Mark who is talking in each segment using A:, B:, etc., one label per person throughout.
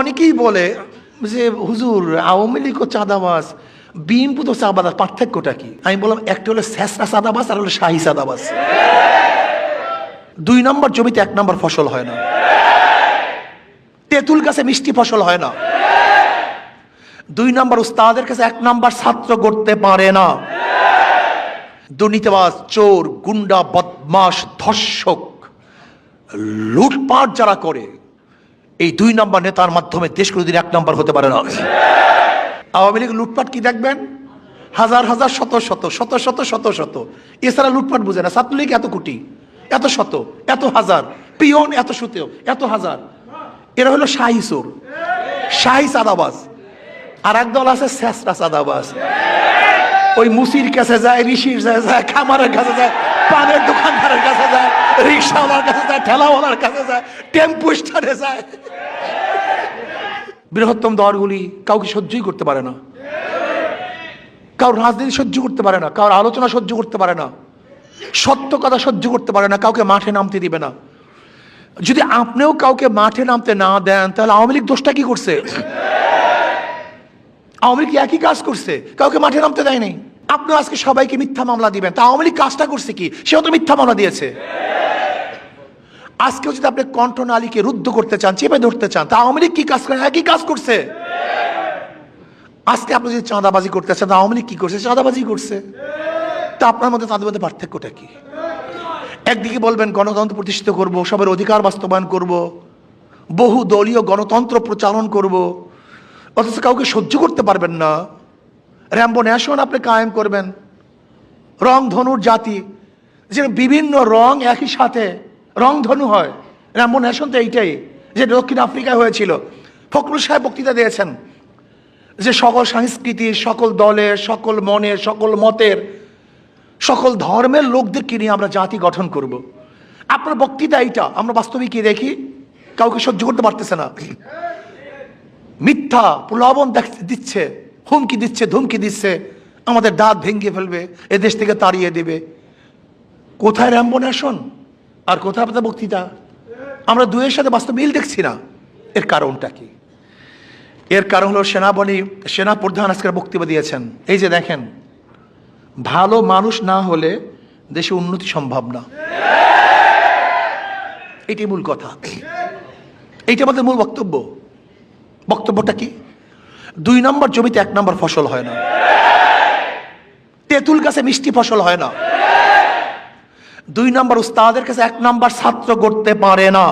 A: অনেকেই বলে যে, হুজুর, আওয়ামী লীগ ও চাঁদাবাস বিএনপি তো চাঁদাবাস পার্থক্যটা কি? আমি বললাম, একটা হলো স্যাসরা চাঁদাবাস আর হলো শাহী চাঁদাবাস দুই নম্বর জমিতে এক নম্বর ফসল হয় না। তেঁতুল গাছে মিষ্টি ফসল হয় না। দুই নম্বর উস্তাদের কাছে এক নম্বর ছাত্র করতে পারে না। দুর্নীতিবাজ, চোর, গুন্ডা বদমাস ধর্ষক, লুটপাট যারা করে এই দুই নম্বর নেতার মাধ্যমে দেশ কোনোদিন এক নম্বর হতে পারে না। আওয়ামী লীগ লুটপাট কি দেখবেন? হাজার হাজার, শত শত শত শত শত শত। এছাড়া লুটপাট বুঝে না। ছাত্রলীগ এত কোটি, এত শত, এত হাজার। পিয়ন এত সুতেও, এত হাজার। এরা হলো শাহী চোর। শাহী চাঁদাবাজ। আর এক দল আছে শেষরা চাঁদাবাজ। ওই মুসির কাছে যায়, ঋষির যায়, খামারের কাছে যায়। পানের দোকানদারের কাছে যায়, রিক্সাওয়ালার কাছে যায়, ঠেলাওয়ালার কাছে যায়, টেম্পু স্টারে যায়। বৃহত্তম দলগুলি কাউকে সহ্যই করতে পারে না। কারোর রাজনীতি সহ্য করতে পারে না, কারোর আলোচনা সহ্য করতে পারে না, সত্য কথা সহ্য করতে পারে না, কাউকে মাঠে নামতে দিবে না। যদি আপনিও কাউকে মাঠে নামতে না দেন, তাহলে আওয়ামী লীগ দোষটা কি করছে? আওয়ামী লীগ একই কাজ করছে? কাউকে মাঠে নামতে দেয়নি আপনি আজকে সবাইকে মিথ্যা মামলা দিবেন। তা আওয়ামী লীগ কাজটা করছে কি? সেও তো মিথ্যা মামলা দিয়েছে। আজকেও যদি আপনি কণ্ঠনালীকে রুদ্ধ করতে চান, চেপে ধরতে চান, তা আওয়ামী লীগ কি কাজ করে? একই কাজ করছে? আজকে আপনি যদি চাঁদাবাজি করতে চান আওয়ামী লীগ কি করছে? চাঁদাবাজি করছে। তা আপনার মধ্যে তাদের মধ্যে পার্থক্যটা কি? একদিকে বলবেন, গণতন্ত্র প্রতিষ্ঠিত করব, সবার অধিকার বাস্তবায়ন করব বহু দলীয় গণতন্ত্র প্রচারণ করব, অথচ কাউকে সহ্য করতে পারবেন না। র্যাম্বো ন্যাশন আপনি কায়েম করবেন। রং ধনুর জাতি। যে বিভিন্ন রং একই সাথে রং ধনু হয়। র্যাম্বো ন্যাশন তো এইটাই, যে দক্ষিণ আফ্রিকায় হয়েছিল। ফখরুল সাহেব বক্তৃতা দিয়েছেন যে সকল সংস্কৃতির সকল দলের সকল মনের সকল মতের, সকল ধর্মের লোকদেরকে নিয়ে আমরা জাতি গঠন করব। আপনার বক্তৃতা এইটা, আমরা বাস্তবিক কি দেখি? কাউকে সহ্য করতে পারতেছে না। মিথ্যা প্রলোভন দেখ- দিচ্ছে। হুমকি দিচ্ছে, ধুমকি দিচ্ছে, আমাদের দাঁত ভেঙে ফেলবে এ দেশ থেকে তাড়িয়ে দেবে। কোথায় র্যাম্বো ন্যাশন আর কোথায় আপনাদের বক্তৃতা? আমরা দুয়ের সাথে বাস্তব মিল দেখছি না। এর কারণটা কি? এর কারণ হলো সেনাবাহিনী সেনা প্রধান আজকের বক্তব্য দিয়েছেন। এই যে দেখেন, ভালো মানুষ না হলে দেশে উন্নতি সম্ভব না। এটি মূল কথা। এইটা আমাদের মূল বক্তব্য। বক্তব্যটা কি? দুই নম্বর জমিতে এক নম্বর ফসল হয় না। তেঁতুল গাছে মিষ্টি ফসল হয় না। দুই নম্বর উস্তাদের কাছে এক নম্বর ছাত্র করতে পারে না।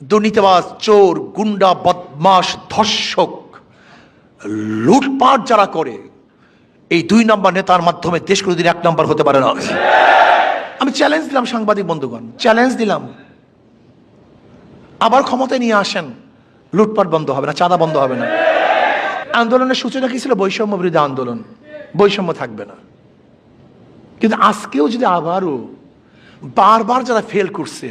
A: দুর্নীতিবাজ, চোর, গুন্ডা বদমাস ধর্ষক, লুটপাট যারা করে, এই দুই নম্বর নেতার মাধ্যমে দেশ কোনোদিন এক নম্বর হতে পারে না। আমি চ্যালেঞ্জ দিলাম সাংবাদিক বন্ধুগণ চ্যালেঞ্জ দিলাম। আবার ক্ষমতায় নিয়ে আসেন। লুটপাট বন্ধ হবে না, চাঁদা বন্ধ হবে না। আন্দোলনের সূচনা কি ছিল? বৈষম্য বিরোধী আন্দোলন। বৈষম্য থাকবে না। কিন্তু আজকেও যদি আবারও বারবার যারা ফেল করছে,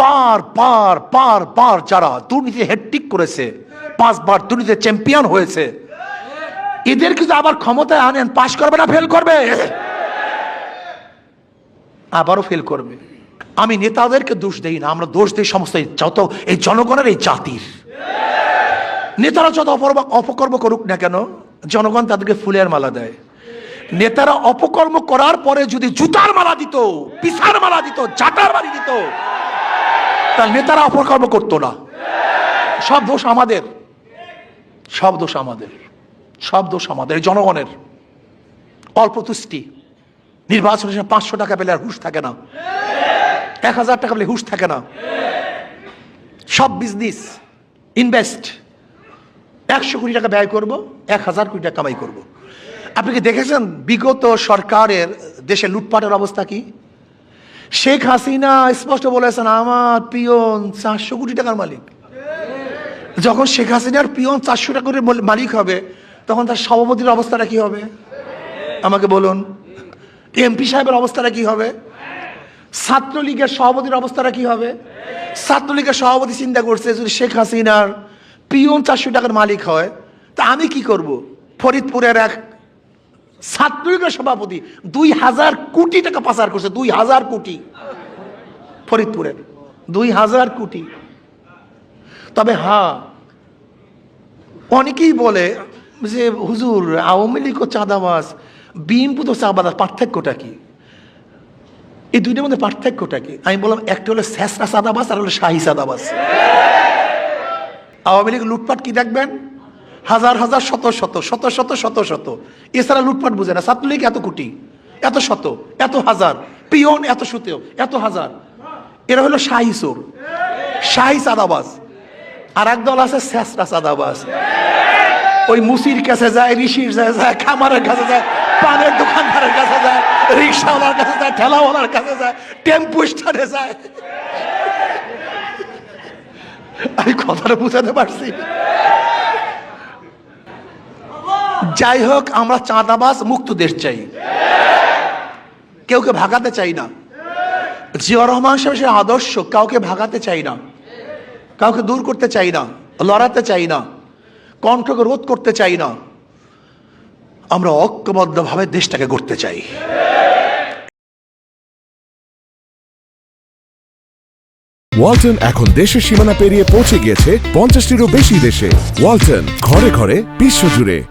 A: বার বার বার বার যারা দুর্নীতি হেডটিক করেছে, পাঁচবার দুর্নীতি চ্যাম্পিয়ন হয়েছে, এদের কিন্তু আবার ক্ষমতায় আনেন পাশ করবে না ফেল করবে? আবারও ফেল করবে। আমি নেতাদেরকে দোষ দেই না, আমরা দোষ দিই সমস্ত যত, এই জনগণের এই জাতির। নেতারা যত অপকর্ম অপকর্ম করুক না কেন, জনগণ তাদেরকে ফুলের মালা দেয়। নেতারা অপকর্ম করার পরে যদি জুতার মালা দিত, পিসার মালা দিত জাটার মারি দিত তার নেতারা অপকর্ম করতো না। সব দোষ আমাদের। সব দোষ আমাদের। সব দোষ আমাদের জনগণের। অল্প তুষ্টি। নির্বাচনের পাঁচশো টাকা পেলে আর হুশ থাকে না। এক হাজার টাকা পেলে হুশ থাকে না। সব বিজনেস ইনভেস্ট একশো কোটি টাকা ব্যয় করব, এক হাজার কোটি টাকা কামাই করব। আপনি কি দেখেছেন বিগত সরকারের দেশে লুটপাটের অবস্থা কি? শেখ হাসিনা স্পষ্ট বলেছেন, আমার পিয়ন চারশো কোটি টাকার মালিক। যখন শেখ হাসিনার পিয়ন চারশো টাকা টাকার মালিক হবে, তখন তার সভাপতির অবস্থাটা কি হবে? আমাকে বলুন। এমপি সাহেবের অবস্থাটা কি হবে? ছাত্রলীগের সভাপতির অবস্থাটা কি হবে? ছাত্রলীগের সভাপতি চিন্তা করছে, যদি শেখ হাসিনার পিয়ন চারশো টাকার মালিক হয়, তা আমি কি করব? ফরিদপুরের এক ছাত্রলীগের সভাপতি দুই হাজার কোটি টাকা পাচার করছে, দুই হাজার কোটি। ফরিদপুরের দুই হাজার কোটি। তবে হ্যাঁ অনেকেই বলে যে, হুজুর, আওয়ামী লীগ ও চাঁদাবাস বিএনপি তো চাঁদাবাস পার্থক্যটা কি? এই দুইটার মধ্যে পার্থক্যটা কি? আমি বললাম, একটা হলো স্যাসরা সাদাবাস, আর হলো শাহী সাদাবাস। আওয়ামী লীগ লুটপাট কি দেখবেন? হাজার হাজার, শত শত শত শত শত শত। এছাড়া লুটপাট বুঝে না। ছাত্রলীগ এত কোটি, এত শত, এত হাজার। পিয়ন এত শত এত হাজার। এরা হলো শাহী চোর। শাহী সাদাবাস। আর একদল আছে স্যাসরা সাদাবাস। ওই মুসির কাছে যায়, ঋষির কাছে যায়, খামারের কাছে যায়। পানের দোকানদারের কাছে যায়, রিক্সাওয়ালার কাছে যায়, ঠেলাওয়ালার কাছে যায়, টেম্পু স্টারে যায়। আমি কথাটা বুঝাতে পারছি। যাই হোক, আমরা চাঁদাবাজ মুক্ত দেশ চাই। কেউকে ভাগাতে চাই না। জিয়া রহমান সাহেব সে আদর্শ, কাউকে ভাগাতে চাই না। কাউকে দূর করতে চাই না, লড়াতে চাই না, কণ্ঠকে রোধ করতে চাই না। আমরা ঐক্যবদ্ধভাবে দেশটাকে গড়তে চাই।
B: ওয়ালটন এখন দেশের সীমানা পেরিয়ে পৌঁছে গিয়েছে পঞ্চাশটিরও বেশি দেশে। ওয়ালটন ঘরে ঘরে বিশ্বজুড়ে।